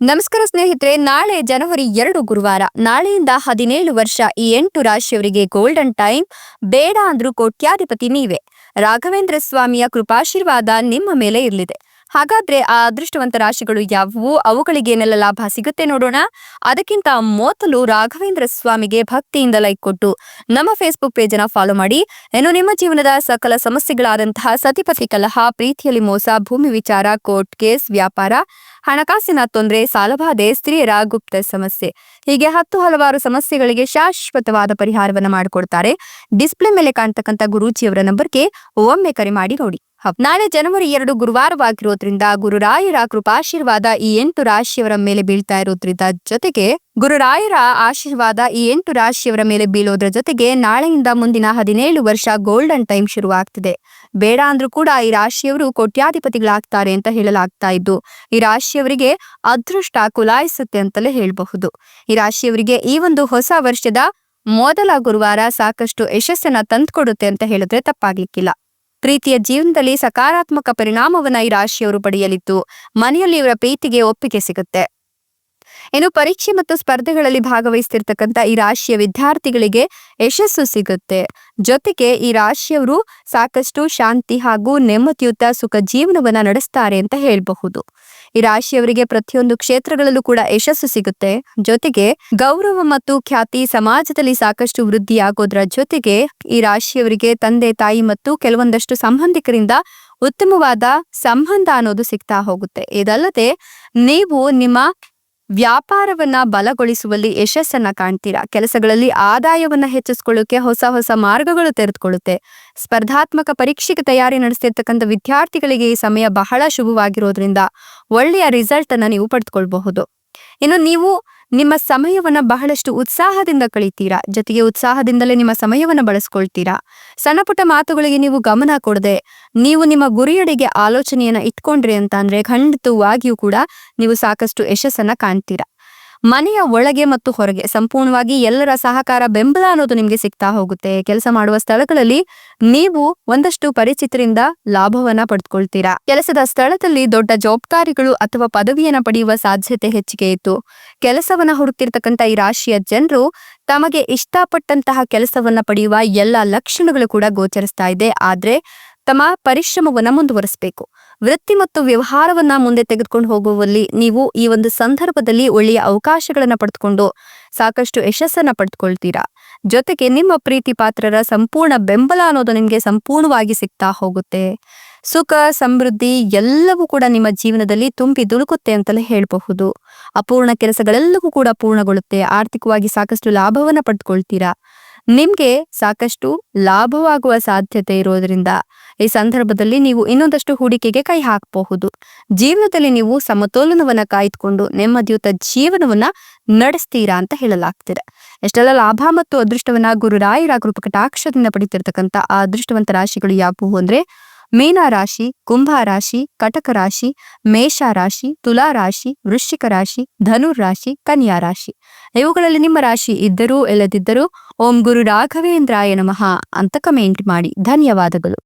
ನಮಸ್ಕಾರ ಸ್ನೇಹಿತರೆ, ನಾಳೆ ಜನವರಿ ಎರಡು ಗುರುವಾರ, ನಾಳೆಯಿಂದ ಹದಿನೇಳು ವರ್ಷ ಈ ಎಂಟು ರಾಶಿಯವರಿಗೆ ಗೋಲ್ಡನ್ ಟೈಮ್ ಬೇಡ ಅಂದ್ರೂ ಕೋಟ್ಯಾಧಿಪತಿ ನೀವೇ. ರಾಘವೇಂದ್ರ ಸ್ವಾಮಿಯ ಕೃಪಾಶೀರ್ವಾದ ನಿಮ್ಮ ಮೇಲೆ ಇರಲಿದೆ. ಹಾಗಾದ್ರೆ ಆ ಅದೃಷ್ಟವಂತ ರಾಶಿಗಳು ಯಾವುವು? ಅವುಗಳಿಗೆ ಏನೆಲ್ಲ ಲಾಭ ಸಿಗುತ್ತೆ ನೋಡೋಣ. ಅದಕ್ಕಿಂತ ಮೊದಲು ರಾಘವೇಂದ್ರ ಸ್ವಾಮಿಗೆ ಭಕ್ತಿಯಿಂದ ಲೈಕ್ ಕೊಟ್ಟು ನಮ್ಮ ಫೇಸ್ಬುಕ್ ಪೇಜ್ ಅನ್ನ ಫಾಲೋ ಮಾಡಿ. ಏನು ನಿಮ್ಮ ಜೀವನದ ಸಕಲ ಸಮಸ್ಯೆಗಳಾದಂತಹ ಸತಿಪತಿ ಕಲಹ, ಪ್ರೀತಿಯಲ್ಲಿ ಮೋಸ, ಭೂಮಿ ವಿಚಾರ ಕೋರ್ಟ್ ಕೇಸ್ ವ್ಯಾಪಾರ, ಹಣಕಾಸಿನ ತೊಂದರೆ, ಸಾಲಬಾಧೆ, ಸ್ತ್ರೀಯರ ಗುಪ್ತ ಸಮಸ್ಯೆ. ಹೀಗೆ ಹತ್ತು ಹಲವಾರು ಸಮಸ್ಯೆಗಳಿಗೆ ಶಾಶ್ವತವಾದ ಪರಿಹಾರವನ್ನು ಮಾಡಿಕೊಡ್ತಾರೆ. ಡಿಸ್ಪ್ಲೇ ಮೇಲೆ ಕಾಣ್ತಕ್ಕಂಥ ಗುರೂಜಿಯವರ ನಂಬರ್ಗೆ ಒಮ್ಮೆ ಕರೆ ಮಾಡಿ ನೋಡಿ. ನಾಳೆ ಜನವರಿ ಎರಡು ಗುರುವಾರವಾಗಿರೋದ್ರಿಂದ ಗುರುರಾಯರ ಕೃಪಾಶೀರ್ವಾದ ಈ ಎಂಟು ರಾಶಿಯವರ ಮೇಲೆ ಬೀಳ್ತಾ ಇರೋದ್ರಿಂದ ಜೊತೆಗೆ ಗುರುರಾಯರ ಆಶೀರ್ವಾದ ಈ ಎಂಟು ರಾಶಿಯವರ ಮೇಲೆ ಬೀಳೋದ್ರ ಜೊತೆಗೆ ನಾಳೆಯಿಂದ ಮುಂದಿನ ಹದಿನೇಳು ವರ್ಷ ಗೋಲ್ಡನ್ ಟೈಮ್ ಶುರುವಾಗ್ತಿದೆ. ಬೇಡ ಅಂದ್ರೂ ಕೂಡ ಈ ರಾಶಿಯವರು ಕೋಟ್ಯಾಧಿಪತಿಗಳಾಗ್ತಾರೆ ಅಂತ ಹೇಳಲಾಗ್ತಾ ಇದ್ದು, ಈ ರಾಶಿಯವರಿಗೆ ಅದೃಷ್ಟ ಕುಲಾಯಿಸುತ್ತೆ ಅಂತಲೇ ಹೇಳಬಹುದು. ಈ ರಾಶಿಯವರಿಗೆ ಈ ಒಂದು ಹೊಸ ವರ್ಷದ ಮೊದಲ ಗುರುವಾರ ಸಾಕಷ್ಟು ಯಶಸ್ಸನ್ನ ತಂದ್ಕೊಡುತ್ತೆ ಅಂತ ಹೇಳಿದ್ರೆ ತಪ್ಪಾಗ್ಲಿಕ್ಕಿಲ್ಲ. ಪ್ರೀತಿಯ ಜೀವನದಲ್ಲಿ ಸಕಾರಾತ್ಮಕ ಪರಿಣಾಮವನ್ನ ಈ ರಾಶಿಯವರು ಪಡೆಯಲಿದ್ದು, ಮನೆಯಲ್ಲಿ ಇವರ ಪ್ರೀತಿಗೆ ಒಪ್ಪಿಗೆ ಸಿಗುತ್ತೆ. ಇನ್ನು ಪರೀಕ್ಷೆ ಮತ್ತು ಸ್ಪರ್ಧೆಗಳಲ್ಲಿ ಭಾಗವಹಿಸ್ತಿರ್ತಕ್ಕಂಥ ಈ ರಾಶಿಯ ವಿದ್ಯಾರ್ಥಿಗಳಿಗೆ ಯಶಸ್ಸು ಸಿಗುತ್ತೆ. ಜೊತೆಗೆ ಈ ರಾಶಿಯವರು ಸಾಕಷ್ಟು ಶಾಂತಿ ಹಾಗೂ ನೆಮ್ಮದಿಯುತ ಸುಖ ಜೀವನವನ್ನ ನಡೆಸ್ತಾರೆ ಅಂತ ಹೇಳಬಹುದು. ಈ ರಾಶಿಯವರಿಗೆ ಪ್ರತಿಯೊಂದು ಕ್ಷೇತ್ರಗಳಲ್ಲೂ ಕೂಡ ಯಶಸ್ಸು ಸಿಗುತ್ತೆ. ಜೊತೆಗೆ ಗೌರವ ಮತ್ತು ಖ್ಯಾತಿ ಸಮಾಜದಲ್ಲಿ ಸಾಕಷ್ಟು ವೃದ್ಧಿಯಾಗೋದ್ರ ಜೊತೆಗೆ ಈ ರಾಶಿಯವರಿಗೆ ತಂದೆ, ತಾಯಿ ಮತ್ತು ಕೆಲವೊಂದಷ್ಟು ಸಂಬಂಧಿಕರಿಂದ ಉತ್ತಮವಾದ ಸಂಬಂಧ ಅನ್ನೋದು ಸಿಗ್ತಾ ಹೋಗುತ್ತೆ. ಇದಲ್ಲದೆ ನೀವು ನಿಮ್ಮ ವ್ಯಾಪಾರವನ್ನ ಬಲಗೊಳಿಸುವಲ್ಲಿ ಯಶಸ್ಸನ್ನ ಕಾಣ್ತೀರಾ? ಕೆಲಸಗಳಲ್ಲಿ ಆದಾಯವನ್ನ ಹೆಚ್ಚಿಸ್ಕೊಳ್ಳೋಕೆ ಹೊಸ ಹೊಸ ಮಾರ್ಗಗಳು ತೆರೆದುಕೊಳ್ಳುತ್ತೆ. ಸ್ಪರ್ಧಾತ್ಮಕ ಪರೀಕ್ಷೆಗೆ ತಯಾರಿ ನಡೆಸ್ತಿರ್ತಕ್ಕಂಥ ವಿದ್ಯಾರ್ಥಿಗಳಿಗೆ ಈ ಸಮಯ ಬಹಳ ಶುಭವಾಗಿರೋದ್ರಿಂದ ಒಳ್ಳೆಯ ರಿಸಲ್ಟ್ ಅನ್ನ ನೀವು ಪಡೆದುಕೊಳ್ಬಹುದು. ಇನ್ನು ನೀವು ನಿಮ್ಮ ಸಮಯವನ್ನ ಬಹಳಷ್ಟು ಉತ್ಸಾಹದಿಂದ ಕಳಿತೀರಾ? ಜೊತೆಗೆ ಉತ್ಸಾಹದಿಂದಲೇ ನಿಮ್ಮ ಸಮಯವನ್ನ ಬಳಸ್ಕೊಳ್ತೀರಾ? ಸಣ್ಣಪುಟ್ಟ ಮಾತುಗಳಿಗೆ ನೀವು ಗಮನ ಕೊಡದೆ, ನೀವು ನಿಮ್ಮ ಗುರಿಯಡೆಗೆ ಆಲೋಚನೆಯನ್ನ ಇಟ್ಕೊಂಡ್ರಿ ಅಂತ ಅಂದ್ರೆ ಖಂಡಿತವಾಗಿಯೂ ಕೂಡ ನೀವು ಸಾಕಷ್ಟು ಯಶಸ್ಸನ್ನ ಕಾಣ್ತೀರಾ. ಮನೆಯ ಒಳಗೆ ಮತ್ತು ಹೊರಗೆ ಸಂಪೂರ್ಣವಾಗಿ ಎಲ್ಲರ ಸಹಕಾರ ಬೆಂಬಲ ಅನ್ನೋದು ನಿಮ್ಗೆ ಸಿಗ್ತಾ ಹೋಗುತ್ತೆ. ಕೆಲಸ ಮಾಡುವ ಸ್ಥಳಗಳಲ್ಲಿ ನೀವು ಒಂದಷ್ಟು ಪರಿಚಿತರಿಂದ ಲಾಭವನ್ನ ಪಡೆದುಕೊಳ್ತೀರಾ ಕೆಲಸದ ಸ್ಥಳದಲ್ಲಿ ದೊಡ್ಡ ಜವಾಬ್ದಾರಿಗಳು ಅಥವಾ ಪದವಿಯನ್ನ ಪಡೆಯುವ ಸಾಧ್ಯತೆ ಹೆಚ್ಚಿಗೆ ಇತ್ತು. ಕೆಲಸವನ್ನ ಹುಡುಕ್ತಿರ್ತಕ್ಕಂಥ ಈ ರಾಶಿಯ ಜನರು ತಮಗೆ ಇಷ್ಟಪಟ್ಟಂತಹ ಕೆಲಸವನ್ನ ಪಡೆಯುವ ಎಲ್ಲ ಲಕ್ಷಣಗಳು ಕೂಡ ಗೋಚರಿಸ್ತಾ ಇದೆ. ಆದ್ರೆ ತಮ್ಮ ಪರಿಶ್ರಮವನ್ನ ಮುಂದುವರಿಸಬೇಕು. ವೃತ್ತಿ ಮತ್ತು ವ್ಯವಹಾರವನ್ನ ಮುಂದೆ ತೆಗೆದುಕೊಂಡು ಹೋಗುವಲ್ಲಿ ನೀವು ಈ ಒಂದು ಸಂದರ್ಭದಲ್ಲಿ ಒಳ್ಳೆಯ ಅವಕಾಶಗಳನ್ನ ಪಡೆದುಕೊಂಡು ಸಾಕಷ್ಟು ಯಶಸ್ಸನ್ನ ಪಡೆದುಕೊಳ್ತೀರಾ? ಜೊತೆಗೆ ನಿಮ್ಮ ಪ್ರೀತಿ ಪಾತ್ರರ ಸಂಪೂರ್ಣ ಬೆಂಬಲ ಅನ್ನೋದು ನಿಮಗೆ ಸಂಪೂರ್ಣವಾಗಿ ಸಿಗ್ತಾ ಹೋಗುತ್ತೆ. ಸುಖ, ಸಮೃದ್ಧಿ ಎಲ್ಲವೂ ಕೂಡ ನಿಮ್ಮ ಜೀವನದಲ್ಲಿ ತುಂಬಿ ದುಡುಕುತ್ತೆ ಅಂತಲೇ ಹೇಳಬಹುದು. ಅಪೂರ್ಣ ಕೆಲಸಗಳೆಲ್ಲವೂ ಕೂಡ ಪೂರ್ಣಗೊಳ್ಳುತ್ತೆ. ಆರ್ಥಿಕವಾಗಿ ಸಾಕಷ್ಟು ಲಾಭವನ್ನ ಪಡೆದುಕೊಳ್ತೀರಾ? ನಿಮ್ಗೆ ಸಾಕಷ್ಟು ಲಾಭವಾಗುವ ಸಾಧ್ಯತೆ ಇರೋದ್ರಿಂದ ಈ ಸಂದರ್ಭದಲ್ಲಿ ನೀವು ಇನ್ನೊಂದಷ್ಟು ಹೂಡಿಕೆಗೆ ಕೈ ಹಾಕಬಹುದು. ಜೀವನದಲ್ಲಿ ನೀವು ಸಮತೋಲನವನ್ನ ಕಾಯ್ದುಕೊಂಡು ನೆಮ್ಮದಿಯುತ ಜೀವನವನ್ನ ನಡೆಸ್ತೀರಾ ಅಂತ ಹೇಳಲಾಗ್ತಿದೆ. ಎಷ್ಟೆಲ್ಲ ಲಾಭ ಮತ್ತು ಅದೃಷ್ಟವನ್ನ ಗುರುರಾಯರ ಕೃಪಕಟಾಕ್ಷದಿಂದ ಪಡಿತಿರ್ತಕ್ಕಂಥ ಆ ಅದೃಷ್ಟವಂತ ರಾಶಿಗಳು ಯಾವುವು ಅಂದ್ರೆ ಮೀನ ರಾಶಿ, ಕುಂಭ ರಾಶಿ, ಕಟಕ ರಾಶಿ, ಮೇಷ ರಾಶಿ, ತುಲಾ ರಾಶಿ, ವೃಶ್ಚಿಕ ರಾಶಿ, ಧನುರ್ ರಾಶಿ, ಕನ್ಯಾ ರಾಶಿ. ಇವುಗಳಲ್ಲಿ ನಿಮ್ಮ ರಾಶಿ ಇದ್ದರೂ ಇಲ್ಲದಿದ್ದರೂ ಓಂ ಗುರು ರಾಘವೇಂದ್ರಾಯ ನಮಃ ಅಂತ ಕಮೆಂಟ್ ಮಾಡಿ. ಧನ್ಯವಾದಗಳು.